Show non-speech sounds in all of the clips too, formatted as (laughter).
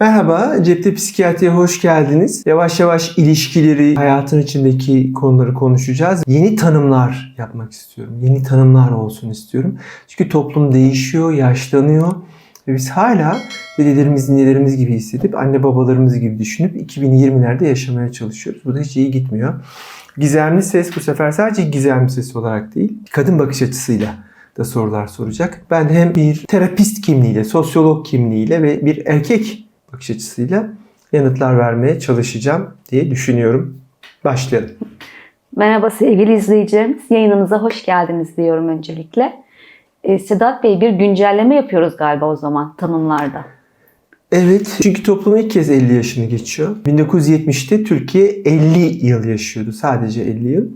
Merhaba, Cepte Psikiyatri'ye hoş geldiniz. Yavaş yavaş ilişkileri, hayatın içindeki konuları konuşacağız. Yeni tanımlar yapmak istiyorum. Yeni tanımlar olsun istiyorum. Çünkü toplum değişiyor, yaşlanıyor. Ve biz hala dedelerimiz, ninelerimiz gibi hissedip, anne babalarımız gibi düşünüp 2020'lerde yaşamaya çalışıyoruz. Bu da hiç iyi gitmiyor. Gizemli ses bu sefer sadece gizemli ses olarak değil, kadın bakış açısıyla da sorular soracak. Ben hem bir terapist kimliğiyle, sosyolog kimliğiyle ve bir erkek bakış açısıyla yanıtlar vermeye çalışacağım diye düşünüyorum. Başlayalım. Merhaba sevgili izleyicilerimiz. Yayınımıza hoş geldiniz diyorum öncelikle. Ee, Sedat Bey bir güncelleme yapıyoruz galiba o zaman tanımlarda. Evet çünkü toplum ilk kez 50 yaşını geçiyor. 1970'te Türkiye 50 yıl yaşıyordu. Sadece 50 yıl.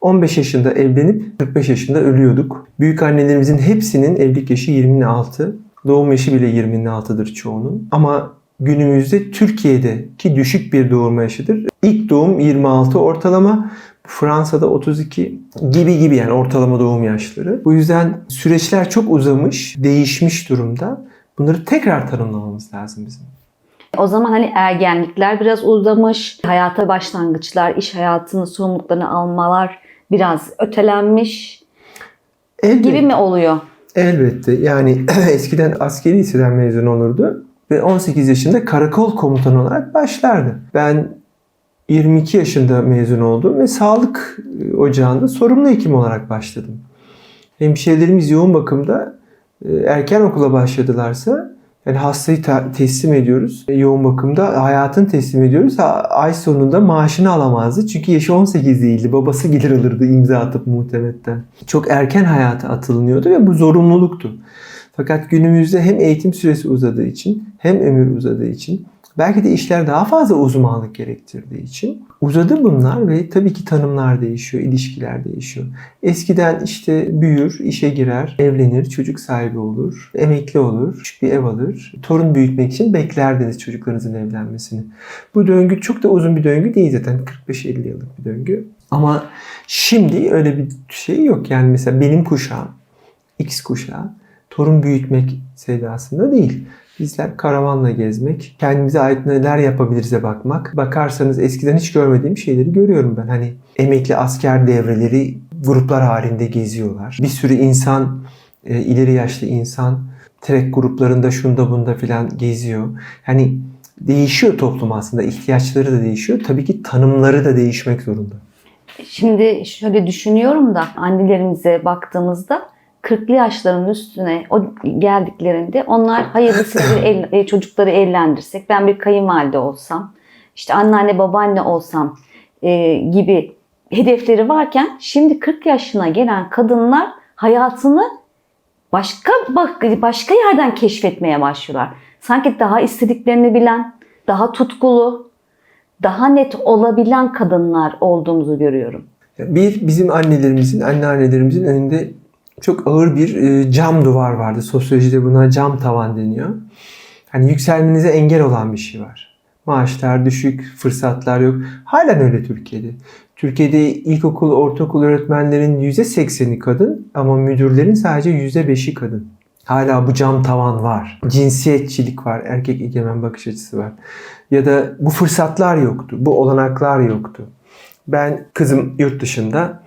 15 yaşında evlenip 45 yaşında ölüyorduk. Büyük annelerimizin hepsinin evlilik yaşı 26. Doğum yaşı bile 26'dır çoğunun. Ama günümüzde Türkiye'deki düşük bir doğum yaşıdır. İlk doğum 26 ortalama. Fransa'da 32 gibi gibi yani ortalama doğum yaşları. Bu yüzden süreçler çok uzamış, değişmiş durumda. Bunları tekrar tanımlamamız lazım bizim. O zaman hani ergenlikler biraz uzamış, hayata başlangıçlar, iş hayatının sorumluluklarını almalar biraz ötelenmiş Elbette, gibi mi oluyor? Elbette. Yani (clears throat) eskiden askeri liseden mezun olurdu ve 18 yaşında karakol komutanı olarak başlardı. Ben 22 yaşında mezun oldum ve sağlık ocağında sorumlu hekim olarak başladım. Hemşehrilerimiz yoğun bakımda e, erken okula başladılarsa yani hastayı ta- teslim ediyoruz. E, Yoğun bakımda hayatını teslim ediyoruz. Ay sonunda maaşını alamazdı. Çünkü yaşı 18 değildi. Babası gelir alırdı imza atıp muhtemetten. Çok erken hayata atılınıyordu ve bu zorunluluktu. Fakat günümüzde hem eğitim süresi uzadığı için hem ömür uzadığı için belki de işler daha fazla uzmanlık gerektirdiği için uzadı bunlar ve tabii ki tanımlar değişiyor, ilişkiler değişiyor. Eskiden işte büyür, işe girer, evlenir, çocuk sahibi olur, emekli olur, küçük bir ev alır. Torun büyütmek için beklerdiniz çocuklarınızın evlenmesini. Bu döngü çok da uzun bir döngü değil zaten 45-50 yıllık bir döngü. Ama şimdi öyle bir şey yok. Yani mesela benim kuşağım, X kuşağı torun büyütmek sevdasında değil. Bizler karavanla gezmek, kendimize ait neler yapabiliriz'e bakmak. Bakarsanız eskiden hiç görmediğim şeyleri görüyorum ben. Hani emekli asker devreleri gruplar halinde geziyorlar. Bir sürü insan, e, ileri yaşlı insan trek gruplarında şunda bunda filan geziyor. Hani değişiyor toplum aslında. ihtiyaçları da değişiyor. Tabii ki tanımları da değişmek zorunda. Şimdi şöyle düşünüyorum da annelerimize baktığımızda 40'lı yaşların üstüne o geldiklerinde onlar hayırlısı bir el- e, çocukları evlendirsek ben bir kayınvalide olsam işte anneanne babaanne olsam e, gibi hedefleri varken şimdi 40 yaşına gelen kadınlar hayatını başka başka yerden keşfetmeye başlıyorlar. Sanki daha istediklerini bilen, daha tutkulu, daha net olabilen kadınlar olduğumuzu görüyorum. Bir bizim annelerimizin, anneannelerimizin önünde çok ağır bir e, cam duvar vardı. Sosyolojide buna cam tavan deniyor. Hani yükselmenize engel olan bir şey var. Maaşlar düşük, fırsatlar yok. Halen öyle Türkiye'de. Türkiye'de ilkokul, ortaokul öğretmenlerin %80'i kadın ama müdürlerin sadece %5'i kadın. Hala bu cam tavan var. Cinsiyetçilik var, erkek egemen bakış açısı var. Ya da bu fırsatlar yoktu, bu olanaklar yoktu. Ben kızım yurt dışında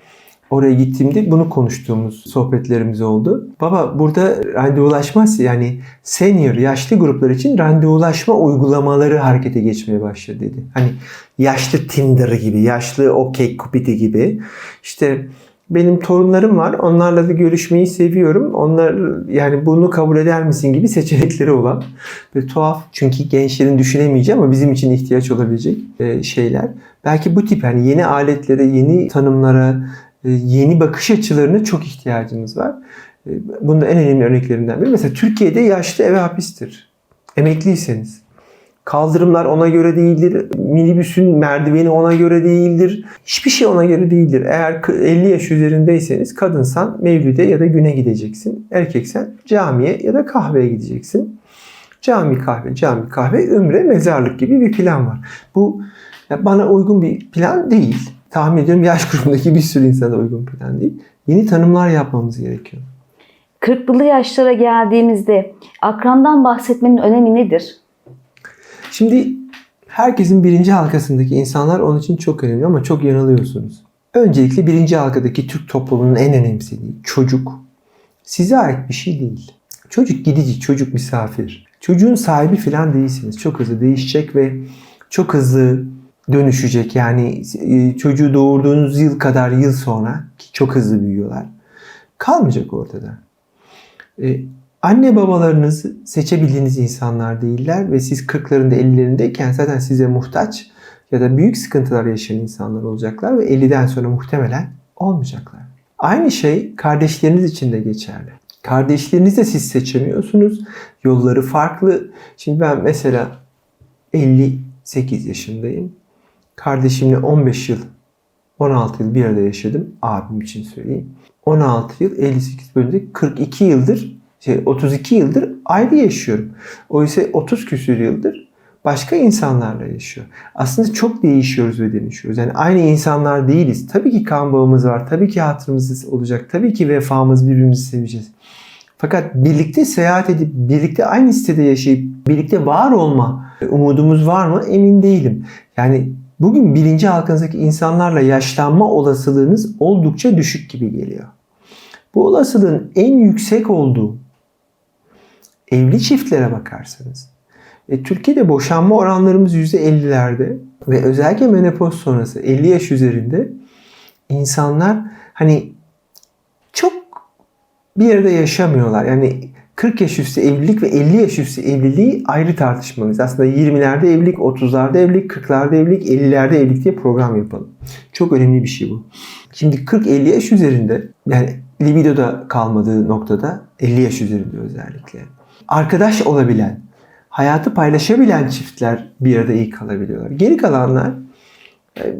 oraya gittiğimde bunu konuştuğumuz sohbetlerimiz oldu. Baba burada randevulaşma yani senior yaşlı gruplar için randevulaşma uygulamaları harekete geçmeye başladı dedi. Hani yaşlı Tinder gibi, yaşlı OK Cupid gibi. İşte benim torunlarım var. Onlarla da görüşmeyi seviyorum. Onlar yani bunu kabul eder misin gibi seçenekleri olan ve tuhaf. Çünkü gençlerin düşünemeyeceği ama bizim için ihtiyaç olabilecek e, şeyler. Belki bu tip yani yeni aletlere, yeni tanımlara, yeni bakış açılarına çok ihtiyacımız var. E, Bunun da en önemli örneklerinden biri. Mesela Türkiye'de yaşlı eve hapistir. Emekliyseniz. Kaldırımlar ona göre değildir. Minibüsün merdiveni ona göre değildir. Hiçbir şey ona göre değildir. Eğer 50 yaş üzerindeyseniz kadınsan mevlüde ya da güne gideceksin. Erkeksen camiye ya da kahveye gideceksin. Cami kahve, cami kahve, ümre, mezarlık gibi bir plan var. Bu bana uygun bir plan değil. Tahmin ediyorum yaş (laughs) grubundaki bir sürü insana uygun plan değil. Yeni tanımlar yapmamız gerekiyor. 40'lı yaşlara geldiğimizde akrandan bahsetmenin önemi nedir? Şimdi herkesin birinci halkasındaki insanlar onun için çok önemli ama çok yanılıyorsunuz. Öncelikle birinci halkadaki Türk toplumunun en önemsediği çocuk size ait bir şey değil. Çocuk gidici, çocuk misafir. Çocuğun sahibi falan değilsiniz. Çok hızlı değişecek ve çok hızlı dönüşecek. Yani e, çocuğu doğurduğunuz yıl kadar yıl sonra ki çok hızlı büyüyorlar. Kalmayacak ortada. E, anne babalarınız seçebildiğiniz insanlar değiller ve siz 40'larında 50'lerindeyken zaten size muhtaç ya da büyük sıkıntılar yaşayan insanlar olacaklar ve 50'den sonra muhtemelen olmayacaklar. Aynı şey kardeşleriniz için de geçerli. Kardeşlerinizi de siz seçemiyorsunuz. Yolları farklı. Şimdi ben mesela 58 yaşındayım. Kardeşimle 15 yıl, 16 yıl bir arada yaşadım. Abim için söyleyeyim. 16 yıl, 58 bölümde 42 yıldır, şey 32 yıldır ayrı yaşıyorum. Oysa 30 küsür yıldır başka insanlarla yaşıyor. Aslında çok değişiyoruz ve dönüşüyoruz. Yani aynı insanlar değiliz. Tabii ki kan bağımız var. Tabii ki hatırımız olacak. Tabii ki vefamız birbirimizi seveceğiz. Fakat birlikte seyahat edip, birlikte aynı sitede yaşayıp, birlikte var olma umudumuz var mı emin değilim. Yani bugün birinci halkınızdaki insanlarla yaşlanma olasılığınız oldukça düşük gibi geliyor. Bu olasılığın en yüksek olduğu evli çiftlere bakarsanız e, Türkiye'de boşanma oranlarımız %50'lerde ve özellikle menopoz sonrası 50 yaş üzerinde insanlar hani çok bir yerde yaşamıyorlar. Yani 40 yaş üstü evlilik ve 50 yaş üstü evliliği ayrı tartışmalıyız. Aslında 20'lerde evlilik, 30'larda evlilik, 40'larda evlilik, 50'lerde evlilik diye program yapalım. Çok önemli bir şey bu. Şimdi 40-50 yaş üzerinde yani libidoda kalmadığı noktada 50 yaş üzerinde özellikle. Arkadaş olabilen, hayatı paylaşabilen çiftler bir arada iyi kalabiliyorlar. Geri kalanlar e,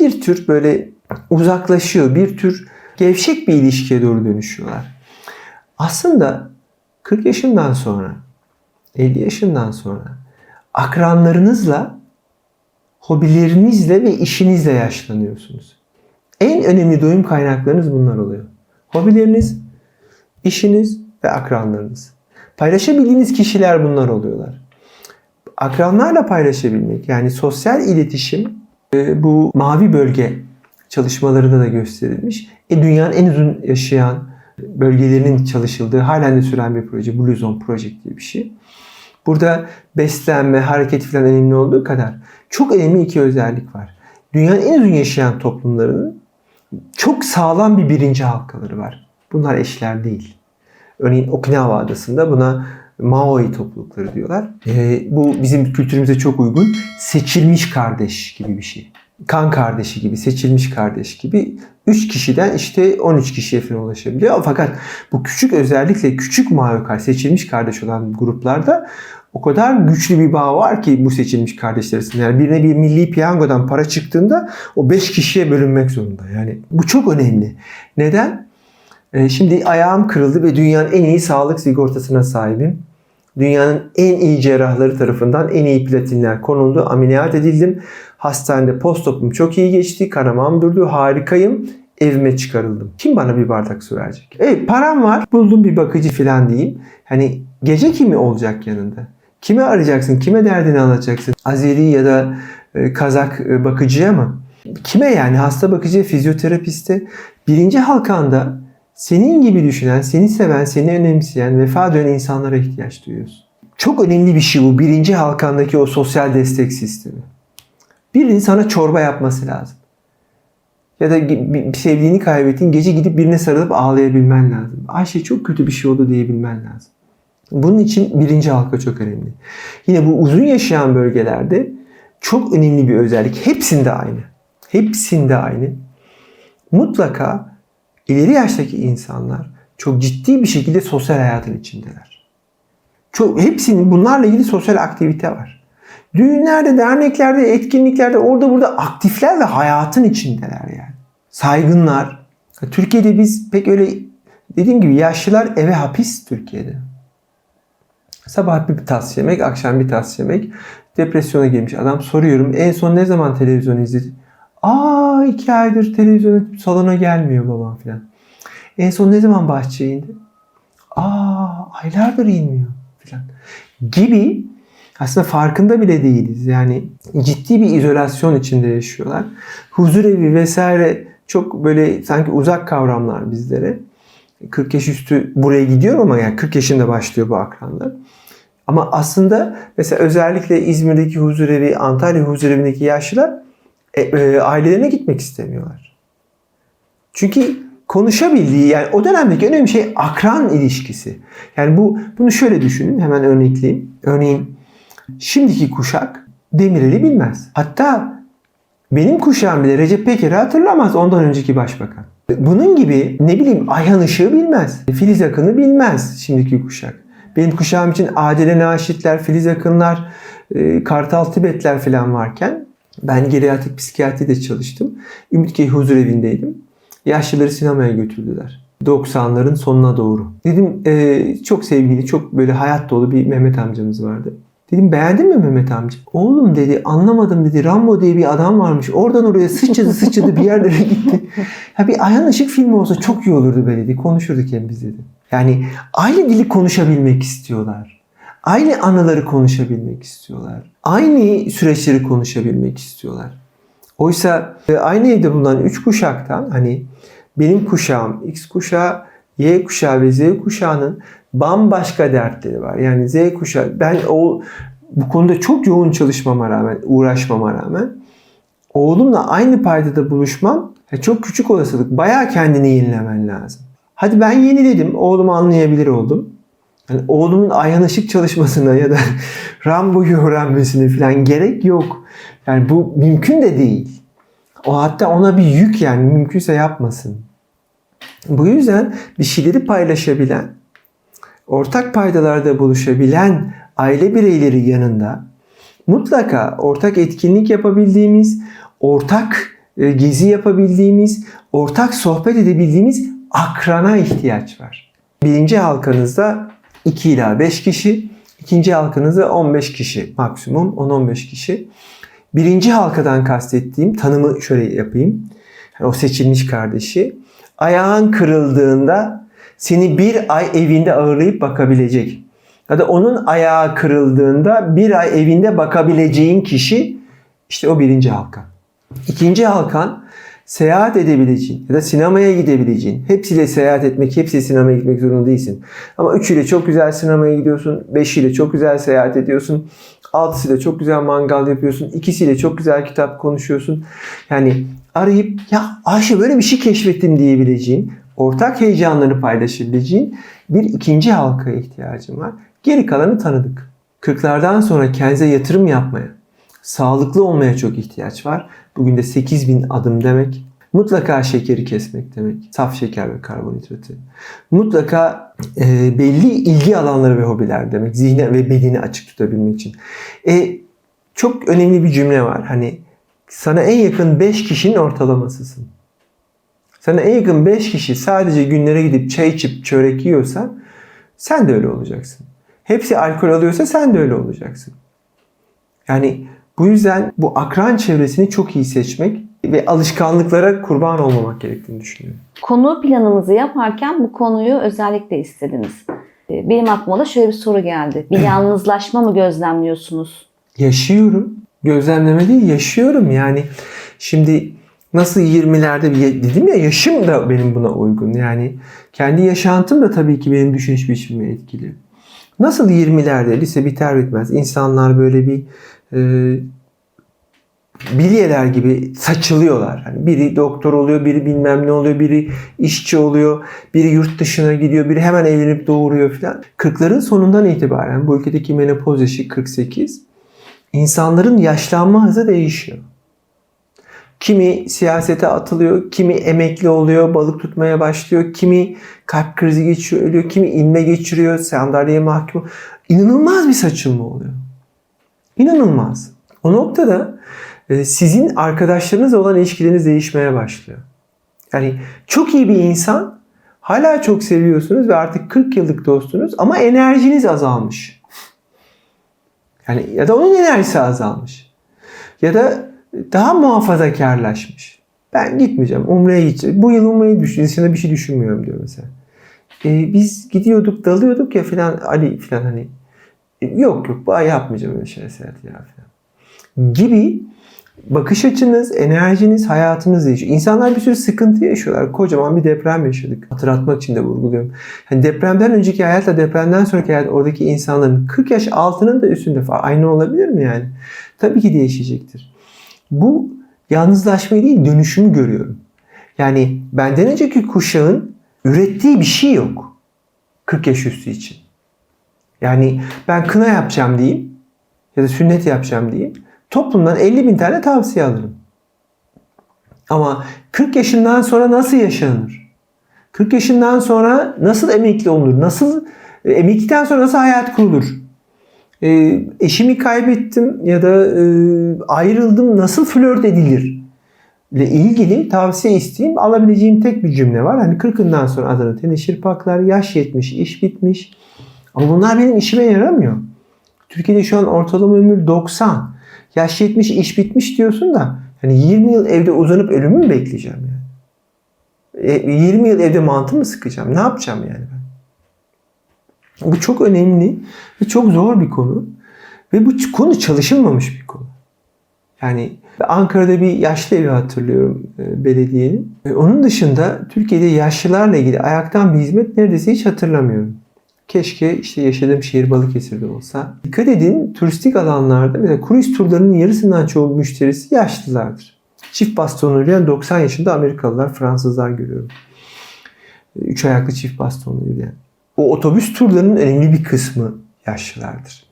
bir tür böyle uzaklaşıyor, bir tür gevşek bir ilişkiye doğru dönüşüyorlar. Aslında 40 yaşından sonra, 50 yaşından sonra akranlarınızla, hobilerinizle ve işinizle yaşlanıyorsunuz. En önemli doyum kaynaklarınız bunlar oluyor. Hobileriniz, işiniz ve akranlarınız. Paylaşabildiğiniz kişiler bunlar oluyorlar. Akranlarla paylaşabilmek yani sosyal iletişim e, bu mavi bölge çalışmalarında da gösterilmiş. E, dünyanın en uzun yaşayan bölgelerinin çalışıldığı halen de süren bir proje. Blue Zone Project diye bir şey. Burada beslenme, hareket falan önemli olduğu kadar çok önemli iki özellik var. Dünyanın en uzun yaşayan toplumlarının çok sağlam bir birinci halkaları var. Bunlar eşler değil. Örneğin Okinawa adasında buna Maori toplulukları diyorlar. Ee, bu bizim kültürümüze çok uygun. Seçilmiş kardeş gibi bir şey. Kan kardeşi gibi, seçilmiş kardeş gibi 3 kişiden işte 13 kişiye falan ulaşabiliyor. Fakat bu küçük özellikle küçük Maori seçilmiş kardeş olan gruplarda o kadar güçlü bir bağ var ki bu seçilmiş kardeşler arasında. Yani birine bir milli piyangodan para çıktığında o 5 kişiye bölünmek zorunda. Yani bu çok önemli. Neden? Ee, şimdi ayağım kırıldı ve dünyanın en iyi sağlık sigortasına sahibim. Dünyanın en iyi cerrahları tarafından en iyi platinler konuldu. Ameliyat edildim. Hastanede postopum çok iyi geçti. Kanamam durdu. Harikayım. Evime çıkarıldım. Kim bana bir bardak su verecek? Evet param var. Buldum bir bakıcı falan diyeyim. Hani gece kimi olacak yanında? Kime arayacaksın? Kime derdini anlatacaksın? Azeri ya da e, Kazak e, bakıcıya mı? Kime yani? Hasta bakıcıya, fizyoterapiste. Birinci halkanda senin gibi düşünen, seni seven, seni önemseyen, vefa dönen insanlara ihtiyaç duyuyorsun. Çok önemli bir şey bu. Birinci halkandaki o sosyal destek sistemi. Birinin sana çorba yapması lazım. Ya da bir sevdiğini kaybettiğin gece gidip birine sarılıp ağlayabilmen lazım. Ayşe çok kötü bir şey oldu diyebilmen lazım. Bunun için birinci halka çok önemli. Yine bu uzun yaşayan bölgelerde çok önemli bir özellik. Hepsinde aynı. Hepsinde aynı. Mutlaka ileri yaştaki insanlar çok ciddi bir şekilde sosyal hayatın içindeler. Çok, hepsinin bunlarla ilgili sosyal aktivite var. Düğünlerde, derneklerde, etkinliklerde orada burada aktifler ve hayatın içindeler yani. Saygınlar. Türkiye'de biz pek öyle dediğim gibi yaşlılar eve hapis Türkiye'de. Sabah bir tas yemek, akşam bir tas yemek. Depresyona girmiş adam. Soruyorum en son ne zaman televizyon izledin? Aa iki aydır televizyon salona gelmiyor babam filan. En son ne zaman bahçeye indi? Aa aylardır inmiyor filan. Gibi Aslında farkında bile değiliz. Yani ciddi bir izolasyon içinde yaşıyorlar. Huzurevi vesaire çok böyle sanki uzak kavramlar bizlere. 40 yaş üstü buraya gidiyor ama yani 40 yaşında başlıyor bu akranlar. Ama aslında mesela özellikle İzmir'deki huzurevi, Antalya huzurevindeki yaşlılar e, e, ailelerine gitmek istemiyorlar. Çünkü konuşabildiği yani o dönemdeki önemli şey akran ilişkisi. Yani bu bunu şöyle düşünün hemen örnekleyeyim. Örneğin şimdiki kuşak Demirel'i bilmez. Hatta benim kuşağım bile Recep Peker'i hatırlamaz ondan önceki başbakan. Bunun gibi ne bileyim Ayhan Işık'ı bilmez. Filiz Akın'ı bilmez şimdiki kuşak. Benim kuşağım için Adile Naşitler, Filiz Akınlar, e, Kartal Tibetler falan varken ben geriatrik psikiyatride çalıştım. Ümitköy Huzur Evi'ndeydim. Yaşlıları sinemaya götürdüler. 90'ların sonuna doğru. Dedim e, çok sevgili, çok böyle hayat dolu bir Mehmet amcamız vardı. Dedim beğendin mi Mehmet amca? Oğlum dedi anlamadım dedi. Rambo diye bir adam varmış. Oradan oraya sıçradı sıçradı bir yerlere gitti. Ya bir Ayhan Işık filmi olsa çok iyi olurdu be dedi. Konuşurduk hem biz dedi. Yani aynı dili konuşabilmek istiyorlar. Aynı anıları konuşabilmek istiyorlar. Aynı süreçleri konuşabilmek istiyorlar. Oysa e, aynı evde bulunan üç kuşaktan hani benim kuşağım, X kuşağı, Y kuşağı ve Z kuşağının bambaşka dertleri var. Yani Z kuşağı ben o bu konuda çok yoğun çalışmama rağmen, uğraşmama rağmen oğlumla aynı paydada buluşmam ya çok küçük olasılık. Bayağı kendini yenilemen lazım. Hadi ben yeniledim. Oğlumu anlayabilir oldum. Yani oğlumun Ayhan Işık çalışmasına ya da (laughs) Rambo'yu öğrenmesine falan gerek yok. Yani bu mümkün de değil. O hatta ona bir yük yani mümkünse yapmasın. Bu yüzden bir şeyleri paylaşabilen, ortak paydalarda buluşabilen aile bireyleri yanında mutlaka ortak etkinlik yapabildiğimiz, ortak e, gezi yapabildiğimiz, ortak sohbet edebildiğimiz akrana ihtiyaç var. Birinci halkanızda 2 ila 5 kişi, ikinci halkanızda 15 kişi maksimum 10-15 kişi. Birinci halkadan kastettiğim tanımı şöyle yapayım. Yani o seçilmiş kardeşi ayağın kırıldığında seni bir ay evinde ağırlayıp bakabilecek. Ya da onun ayağı kırıldığında bir ay evinde bakabileceğin kişi işte o birinci halka. İkinci halkan seyahat edebileceğin ya da sinemaya gidebileceğin. Hepsiyle seyahat etmek, hepsiyle sinemaya gitmek zorunda değilsin. Ama üçüyle çok güzel sinemaya gidiyorsun. Beşiyle çok güzel seyahat ediyorsun. Altısıyla çok güzel mangal yapıyorsun. ikisiyle çok güzel kitap konuşuyorsun. Yani arayıp ya Ayşe böyle bir şey keşfettim diyebileceğin, ortak heyecanlarını paylaşabileceğin bir ikinci halkaya ihtiyacım var. Geri kalanı tanıdık. 40'lardan sonra kendinize yatırım yapmaya, sağlıklı olmaya çok ihtiyaç var. Bugün de 8000 adım demek. Mutlaka şekeri kesmek demek. Saf şeker ve karbonhidratı. Mutlaka e, belli ilgi alanları ve hobiler demek. Zihni ve bedeni açık tutabilmek için. E, çok önemli bir cümle var. Hani sana en yakın 5 kişinin ortalamasısın. Sana en yakın 5 kişi sadece günlere gidip çay içip çörek yiyorsa sen de öyle olacaksın. Hepsi alkol alıyorsa sen de öyle olacaksın. Yani bu yüzden bu akran çevresini çok iyi seçmek ve alışkanlıklara kurban olmamak gerektiğini düşünüyorum. Konu planımızı yaparken bu konuyu özellikle istediniz. Ee, Benim aklıma da şöyle bir soru geldi. Bir (clears throat) yalnızlaşma mı gözlemliyorsunuz? Yaşıyorum. Gözlemleme değil, yaşıyorum. Yani şimdi nasıl 20'lerde bir dedim ya yaşım da benim buna uygun. Yani kendi yaşantım da tabii ki benim düşünüş biçimimi etkili. Nasıl 20'lerde lise biter bitmez insanlar böyle bir e, bilyeler gibi saçılıyorlar. Hani biri doktor oluyor, biri bilmem ne oluyor, biri işçi oluyor, biri yurt dışına gidiyor, biri hemen evlenip doğuruyor falan. 40'ların sonundan itibaren bu ülkedeki menopoz yaşı 48. İnsanların yaşlanma hızı değişiyor. Kimi siyasete atılıyor, kimi emekli oluyor, balık tutmaya başlıyor, kimi kalp krizi geçiriyor, ölüyor, kimi inme geçiriyor, sandalyeye mahkum. İnanılmaz bir saçılma oluyor. İnanılmaz. O noktada e, sizin arkadaşlarınızla olan ilişkileriniz değişmeye başlıyor. Yani çok iyi bir insan hala çok seviyorsunuz ve artık 40 yıllık dostunuz ama enerjiniz azalmış. Yani ya da onun enerjisi azalmış. Ya da daha muhafazakarlaşmış. Ben gitmeyeceğim. Umre'ye gideceğim. Bu yıl Umre'yi düşün. Dışında bir şey düşünmüyorum diyor mesela. E, biz gidiyorduk, dalıyorduk ya filan Ali filan hani. Yok yok ay yapmayacağım öyle şeyler Serhat ya falan. Gibi bakış açınız, enerjiniz, hayatınız değişiyor. İnsanlar bir sürü sıkıntı yaşıyorlar. Kocaman bir deprem yaşadık. Hatırlatmak için de vurguluyorum. Yani depremden önceki hayatla depremden sonraki hayat oradaki insanların 40 yaş altının da üstünde falan aynı olabilir mi yani? Tabii ki değişecektir. Bu yalnızlaşmayı değil dönüşümü görüyorum. Yani benden önceki kuşağın ürettiği bir şey yok. 40 yaş üstü için. Yani ben kına yapacağım diyeyim ya da sünnet yapacağım diyeyim. Toplumdan 50 bin tane tavsiye alırım. Ama 40 yaşından sonra nasıl yaşanır? 40 yaşından sonra nasıl emekli olunur? Nasıl e, emeklilikten sonra nasıl hayat kurulur? E, eşimi kaybettim ya da e, ayrıldım nasıl flört edilir? ile ilgili tavsiye isteyeyim. Alabileceğim tek bir cümle var. Hani 40'ından sonra adını teneşir paklar, yaş yetmiş, iş bitmiş. Ama bunlar benim işime yaramıyor. Türkiye'de şu an ortalama ömür 90. Yaş yetmiş, iş bitmiş diyorsun da hani 20 yıl evde uzanıp ölümü mü bekleyeceğim yani? E, 20 yıl evde mantı mı sıkacağım? Ne yapacağım yani ben? Bu çok önemli ve çok zor bir konu. Ve bu konu çalışılmamış bir konu. Yani Ankara'da bir yaşlı evi hatırlıyorum e, belediyenin. E, Onun dışında Türkiye'de yaşlılarla ilgili ayaktan bir hizmet neredeyse hiç hatırlamıyorum. Keşke işte yaşadığım şehir Balıkesir'de olsa. Dikkat edin turistik alanlarda mesela kruiz turlarının yarısından çoğu müşterisi yaşlılardır. Çift bastonlu yürüyen 90 yaşında Amerikalılar, Fransızlar görüyorum. Üç ayaklı çift bastonlu yürüyen. O otobüs turlarının önemli bir kısmı yaşlılardır.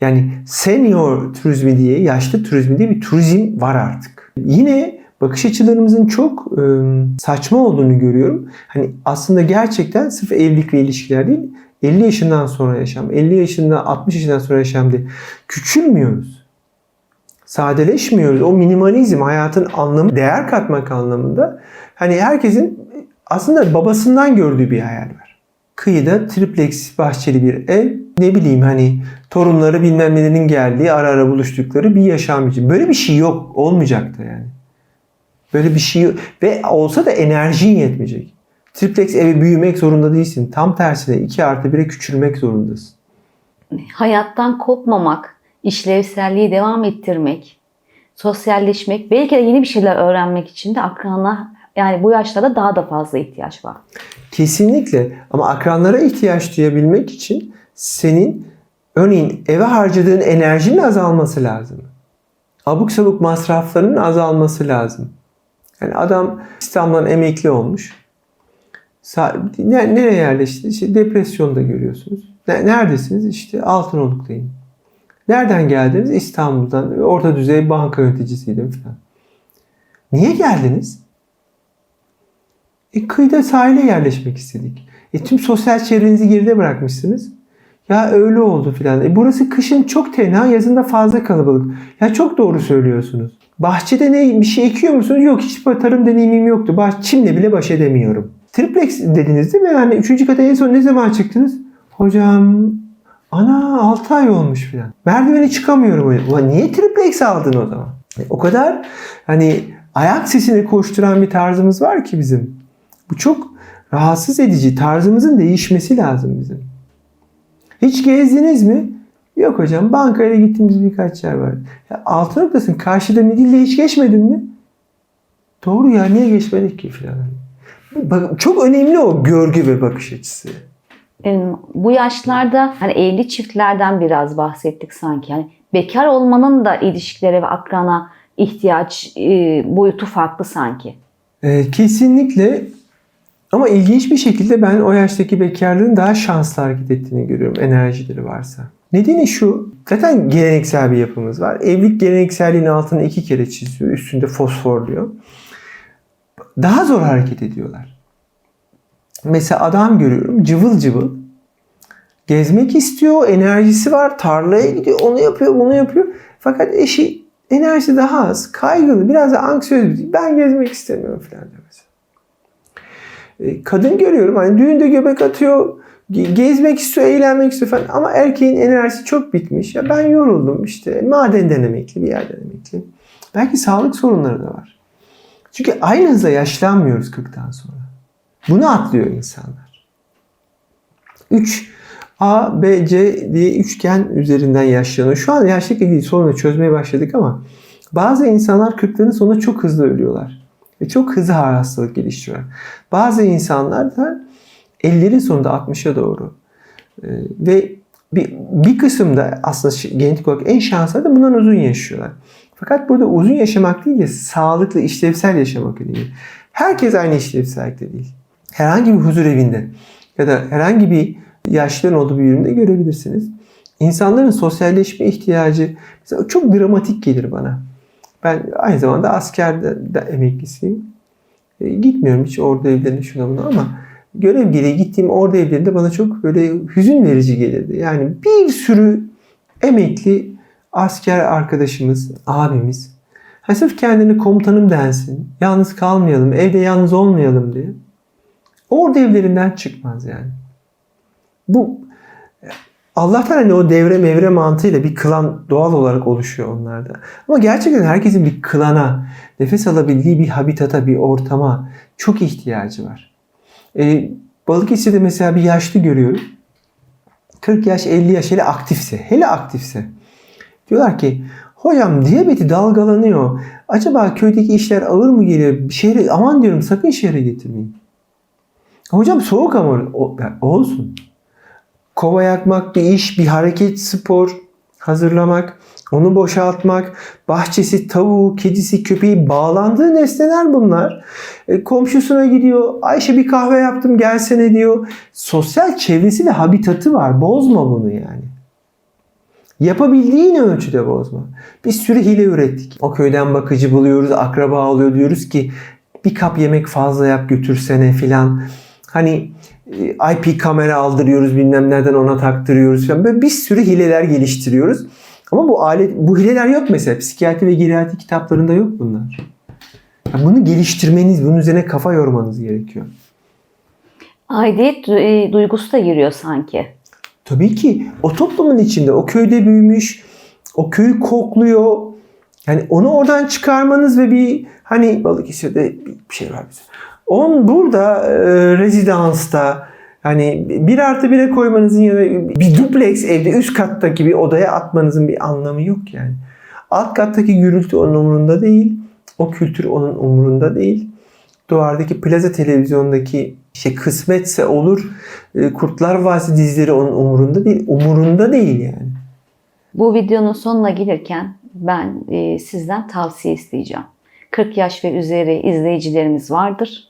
Yani senior turizmi diye, yaşlı turizmi diye bir turizm var artık. Yine bakış açılarımızın çok e, saçma olduğunu görüyorum. Hani aslında gerçekten sırf evlilik ve ilişkiler değil, 50 yaşından sonra yaşam, 50 yaşında 60 yaşından sonra yaşam diye küçülmüyoruz. Sadeleşmiyoruz. O minimalizm hayatın anlamı, değer katmak anlamında hani herkesin aslında babasından gördüğü bir hayal var. Kıyıda triplex bahçeli bir ev, ne bileyim hani torunları bilmem nelerinin geldiği ara ara buluştukları bir yaşam için. Böyle bir şey yok. Olmayacak da yani. Böyle bir şey yok. Ve olsa da enerjin yetmeyecek. Triplex evi büyümek zorunda değilsin. Tam tersine 2 artı 1'e küçülmek zorundasın. hayattan kopmamak, işlevselliği devam ettirmek, sosyalleşmek, belki de yeni bir şeyler öğrenmek için de akrana yani bu yaşlarda daha da fazla ihtiyaç var. Kesinlikle ama akranlara ihtiyaç duyabilmek için senin örneğin eve harcadığın enerjinin azalması lazım. Abuk sabuk masraflarının azalması lazım. Yani adam İstanbul'dan emekli olmuş. Nereye yerleşti? İşte depresyonda görüyorsunuz. Ne- Neredesiniz? İşte Altınoluk'tayım. Nereden geldiniz? İstanbul'dan. Orta düzey banka yöneticisiydim falan. Niye geldiniz? E, kıyıda sahile yerleşmek istedik. E, tüm sosyal çevrenizi geride bırakmışsınız. Ya öyle oldu filan. E, burası kışın çok tenha, yazında fazla kalabalık. Ya çok doğru söylüyorsunuz. Bahçede ne bir şey ekiyor musunuz? Yok hiç tarım deneyimim yoktu. Bah, çimle bile baş edemiyorum. Triplex dediniz değil mi? Yani üçüncü kata en son ne zaman çıktınız? Hocam ana 6 ay olmuş filan. Merdiveni çıkamıyorum. Ulan niye triplex aldın o zaman? E, o kadar hani ayak sesini koşturan bir tarzımız var ki bizim. Bu çok rahatsız edici. Tarzımızın değişmesi lazım bizim. Hiç gezdiniz mi? Yok hocam bankayla gittiğimiz birkaç yer var. Ya altı noktasın karşıda Midilli'ye hiç geçmedin mi? Doğru ya niye geçmedik ki filan. Bak, çok önemli o görgü ve bakış açısı. Ee, Bu yaşlarda hani evli çiftlerden biraz bahsettik sanki. Yani bekar olmanın da ilişkilere ve akrana ihtiyaç e, boyutu farklı sanki. Ee, kesinlikle ama ilginç bir şekilde ben o yaştaki bekarlığın daha şanslı hareket ettiğini görüyorum enerjileri varsa. Nedeni şu, zaten geleneksel bir yapımız var. Evlilik gelenekselliğin altını iki kere çiziyor, üstünde fosforluyor. Daha zor hareket ediyorlar. Mesela adam görüyorum cıvıl cıvıl. Gezmek istiyor, enerjisi var, tarlaya gidiyor, onu yapıyor, bunu yapıyor. Fakat eşi enerjisi daha az, kaygılı, biraz da anksiyöz. Ben gezmek istemiyorum falan mesela. E, Kadın görüyorum hani düğünde göbek atıyor, ge- gezmek istiyor, eğlenmek istiyor falan. Ama erkeğin enerjisi çok bitmiş. Ya ben yoruldum işte madenden emekli, bir yerden emekli. Belki sağlık sorunları da var. Çünkü aynı hızla yaşlanmıyoruz 40'tan sonra. Bunu atlıyor insanlar. 3. A, B, C diye üçgen üzerinden yaşlanıyor. Şu an yaşlılıkla ilgili sorunu çözmeye başladık ama bazı insanlar 40'ların sonunda çok hızlı ölüyorlar. Ve çok hızlı hastalık geliştiriyorlar. Bazı insanlar da 50'lerin sonunda 60'a doğru. Ee, ve bir, bir kısımda aslında genetik olarak en şanslı da bundan uzun yaşıyorlar. Fakat burada uzun yaşamak değil de sağlıklı, işlevsel yaşamak önemli. Herkes aynı işlevsellikte değil. Herhangi bir huzur evinde ya da herhangi bir yaşlıların olduğu bir üründe görebilirsiniz. İnsanların sosyalleşme ihtiyacı çok dramatik gelir bana. Ben aynı zamanda askerde de emeklisiyim. E, gitmiyorum hiç orada evlerine şuna buna ama görev gereği gittiğim orada evlerinde bana çok böyle hüzün verici gelirdi. Yani bir sürü emekli asker arkadaşımız, abimiz ha sırf kendini komutanım densin, yalnız kalmayalım, evde yalnız olmayalım diye orada evlerinden çıkmaz yani. Bu Allah'tan hani o devre mevre mantığıyla bir klan doğal olarak oluşuyor onlarda. Ama gerçekten herkesin bir klana, nefes alabildiği bir habitata, bir ortama çok ihtiyacı var. Ee, Balıkesir'de mesela bir yaşlı görüyorum. 40 yaş, 50 yaş hele aktifse, hele aktifse. Diyorlar ki hocam diyabeti dalgalanıyor. Acaba köydeki işler ağır mı geliyor? Şehre, aman diyorum sakın şehre getirmeyin. Hocam soğuk ama o- olsun. Kova yakmak bir iş, bir hareket, spor hazırlamak, onu boşaltmak, bahçesi, tavuğu, kedisi, köpeği bağlandığı nesneler bunlar. E, komşusuna gidiyor, Ayşe bir kahve yaptım gelsene diyor. Sosyal çevresi ve habitatı var. Bozma bunu yani. Yapabildiğin ölçüde bozma. Bir sürü hile ürettik. O köyden bakıcı buluyoruz, akraba alıyor diyoruz ki bir kap yemek fazla yap götürsene filan. Hani e, IP kamera aldırıyoruz bilmem nereden ona taktırıyoruz falan. Böyle bir sürü hileler geliştiriyoruz. Ama bu alet, bu hileler yok mesela. Psikiyatri ve geriatri kitaplarında yok bunlar. Ya bunu geliştirmeniz, bunun üzerine kafa yormanız gerekiyor. Aidiyet e, duygusu da giriyor sanki. Tabii ki o toplumun içinde, o köyde büyümüş, o köyü kokluyor. Yani onu oradan çıkarmanız ve bir hani Balıkesir'de bir şey var bize. On burada e, rezidansta hani bir artı bire koymanızın ya da bir dupleks evde üst kattaki bir odaya atmanızın bir anlamı yok yani. Alt kattaki gürültü onun umurunda değil. O kültür onun umurunda değil. Duvardaki plaza televizyondaki işte kısmetse olur e, Kurtlar Vadisi dizileri onun umurunda değil. Umurunda değil yani. Bu videonun sonuna gelirken ben e, sizden tavsiye isteyeceğim. 40 yaş ve üzeri izleyicilerimiz vardır.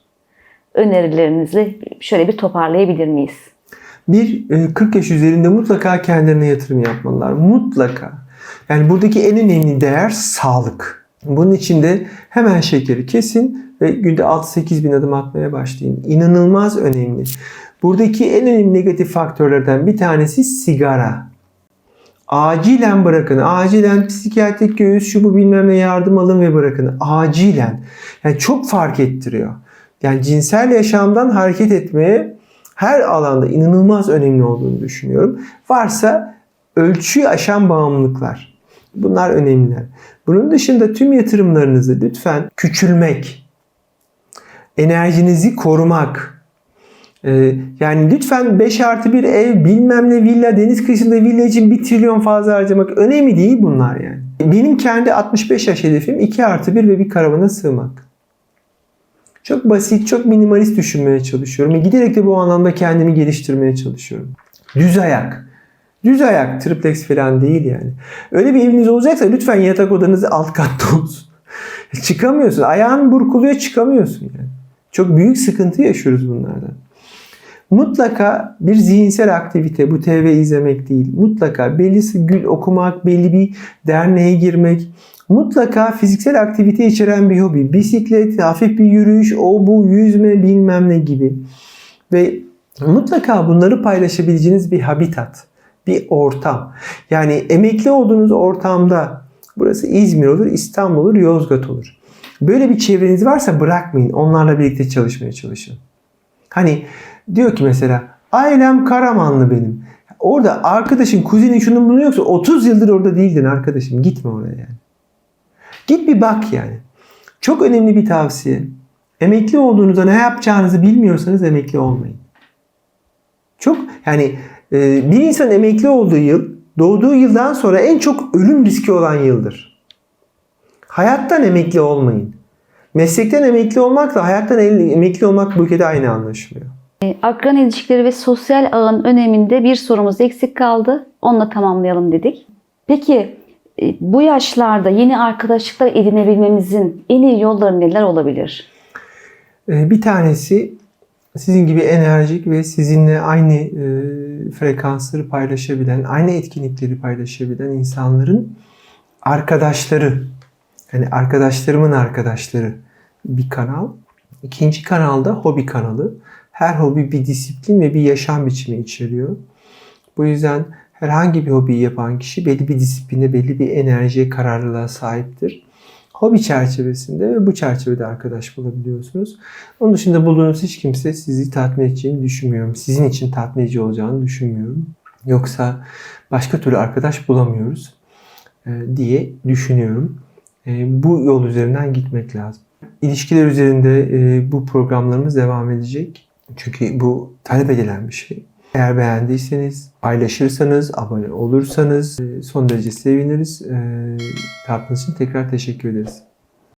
Önerilerinizi şöyle bir toparlayabilir miyiz? Bir e, 40 yaş üzerinde mutlaka kendilerine yatırım yapmalılar. Mutlaka. Yani buradaki en önemli değer sağlık. Bunun için de hemen şekeri kesin ve günde 6-8 bin adım atmaya başlayın. İnanılmaz önemli. Buradaki en önemli negatif faktörlerden bir tanesi sigara. Acilen bırakın. Acilen psikiyatrik göğüs şu bu bilmem ne yardım alın ve bırakın. Acilen. Yani çok fark ettiriyor. Yani cinsel yaşamdan hareket etmeye her alanda inanılmaz önemli olduğunu düşünüyorum. Varsa ölçüyü aşan bağımlılıklar. Bunlar önemliler. Bunun dışında tüm yatırımlarınızı lütfen küçülmek, enerjinizi korumak, ee, yani lütfen 5 artı bir ev, bilmem ne villa, deniz kıyısında villa için 1 trilyon fazla harcamak önemli değil bunlar yani. Benim kendi 65 yaş hedefim 2 artı 1 ve bir karavana sığmak. Çok basit, çok minimalist düşünmeye çalışıyorum. Giderek de bu anlamda kendimi geliştirmeye çalışıyorum. Düz ayak. Düz ayak, triplex falan değil yani. Öyle bir eviniz olacaksa lütfen yatak odanız alt katta olsun. (laughs) Çıkamıyorsun. Ayağın burkuluyor çıkamıyorsun yani. Çok büyük sıkıntı yaşıyoruz bunlardan. Mutlaka bir zihinsel aktivite, bu TV izlemek değil. Mutlaka belli gün okumak, belli bir derneğe girmek. Mutlaka fiziksel aktivite içeren bir hobi. Bisiklet, hafif bir yürüyüş, o bu, yüzme bilmem ne gibi. Ve mutlaka bunları paylaşabileceğiniz bir habitat, bir ortam. Yani emekli olduğunuz ortamda, burası İzmir olur, İstanbul olur, Yozgat olur. Böyle bir çevreniz varsa bırakmayın. Onlarla birlikte çalışmaya çalışın. Hani diyor ki mesela ailem Karamanlı benim. Orada arkadaşın, kuzinin şunun bunun yoksa 30 yıldır orada değildin arkadaşım. Gitme oraya yani. Git bir bak yani. Çok önemli bir tavsiye. Emekli olduğunuzda ne yapacağınızı bilmiyorsanız emekli olmayın. Çok yani Ee, bir insan emekli olduğu yıl doğduğu yıldan sonra en çok ölüm riski olan yıldır. Hayattan emekli olmayın. Meslekten emekli olmakla hayattan emekli olmak bu ülkede aynı anlaşılıyor. E, Akran ilişkileri ve sosyal ağın öneminde bir sorumuz eksik kaldı. Onunla tamamlayalım dedik. Peki e, bu yaşlarda yeni arkadaşlıklar edinebilmemizin en iyi yolları neler olabilir? Ee, Bir tanesi sizin gibi enerjik ve sizinle aynı e, frekansları paylaşabilen, aynı etkinlikleri paylaşabilen insanların arkadaşları. Yani arkadaşlarımın arkadaşları bir kanal. İkinci kanalda hobi kanalı. Her hobi bir disiplin ve bir yaşam biçimi içeriyor. Bu yüzden herhangi bir hobiyi yapan kişi belli bir disipline, belli bir enerjiye, kararlılığa sahiptir. Hobi çerçevesinde ve bu çerçevede arkadaş bulabiliyorsunuz. Onun dışında bulduğunuz hiç kimse sizi tatmin edeceğini düşünmüyorum. Sizin için tatmin edici olacağını düşünmüyorum. Yoksa başka türlü arkadaş bulamıyoruz e, diye düşünüyorum. E, Bu yol üzerinden gitmek lazım. İlişkiler üzerinde e, bu programlarımız devam edecek. Çünkü bu talep edilen bir şey. Eğer beğendiyseniz, paylaşırsanız, abone olursanız e, son derece seviniriz. E, Tatlınız için tekrar teşekkür ederiz.